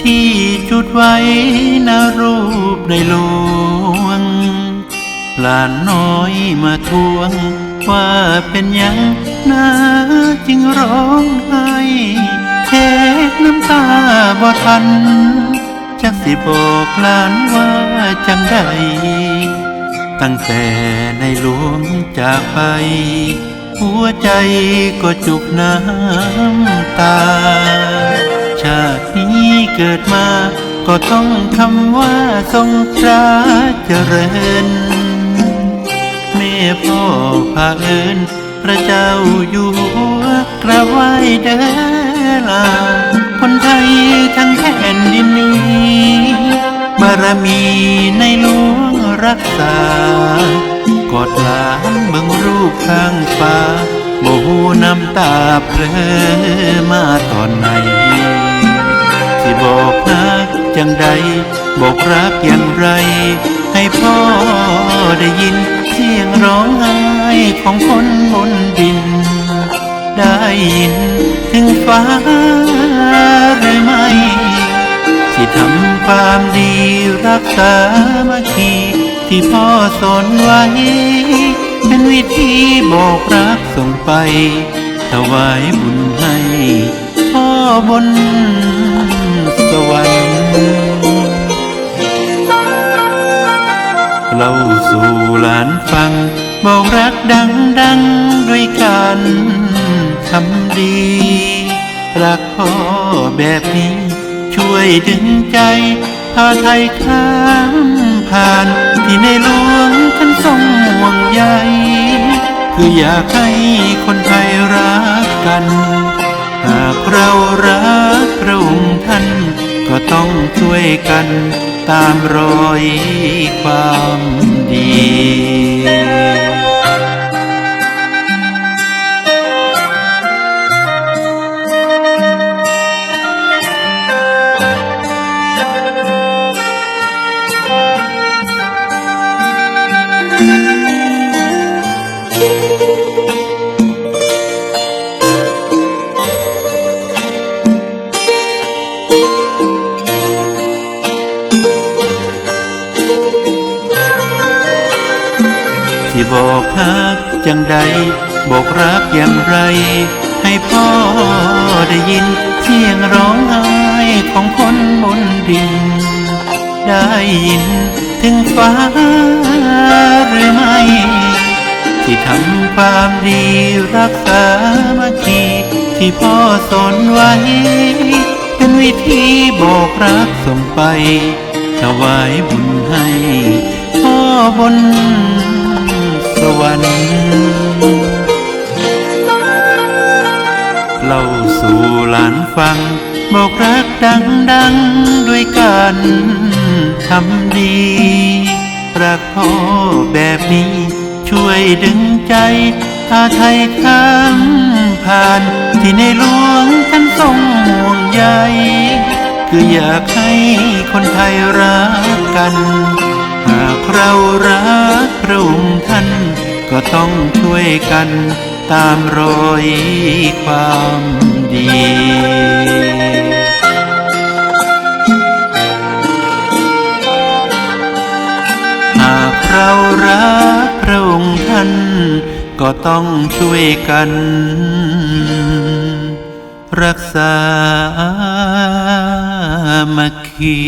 ที่จุดไว้นรูปในหลวงหลานน้อยมาทวง ว่าเป็นยังนาจึงร้องไห้เทน้ำตาบ่ทัน จักสิบอกหลานว่าจังใดตั้งแต่ในหลวงจากไป หัวใจก็จุกน้ำตาาตินี้เกิดมา ก็ต้องคำว่าทรงพระเจริญ แม่พ่อพาเอิญพระเจ้าอยู่หัวกราไหว้เด้อลา คนไทยทั้งแผ่นดินนี้บารมีในหลวงรักษากอดหลานเบิ่งรูปข้างฟ้าโมหูน้ำตาเพลอมาตอนไหน บอกรักจังใด บอกรักอย่างไร ให้พ่อได้ยิน เสียงร้องไห้ของคนบนดิน ได้ยินถึงฟ้าหรือไม่ที่ทำความดีรักษามาคีที่พ่อสอนไว้ เป็นวิธีบอกรักส่งไปถวายบุญให้พ่อบน เล่าสู่หลานฟัง บอกรักดังดังด้วยกันทำดี รักพ่อแบบนี้ ช่วยดึงใจ พาไทยข้ามผ่าน ที่ในหลวงท่านทรงห่วงใยคืออยากให้คนไทยรักกัน หากเรารักพระองค์ท่าน ก็ต้องช่วยกันตามรอยความดี บอกรักจังใด บอกรักอย่างไร ให้พ่อได้ยิน เสียงร้องไห้ของคนบนดิน ได้ยินถึงฟ้าหรือไม่ ที่ทำความดีรักษามาคีที่พ่อสอนไว้ เป็นวิธีบอกรักส่งไปถวายบุญให้พ่อบน สวรรค์เล่าสู่หลานฟัง บอกรักดังดังด้วยกันทำดี รักพ่อแบบนี้ ช่วยดึงใจพาไทยข้ามผ่าน ที่ในหลวงท่านทรงห่วงใยคืออยากให้คนไทยรักกัน หากเรารักพระองค์ท่าน ก็ต้องช่วยกันตามรอยความดีหากเรารักพระองค์ท่านก็ต้องช่วยกัน รักษามาคี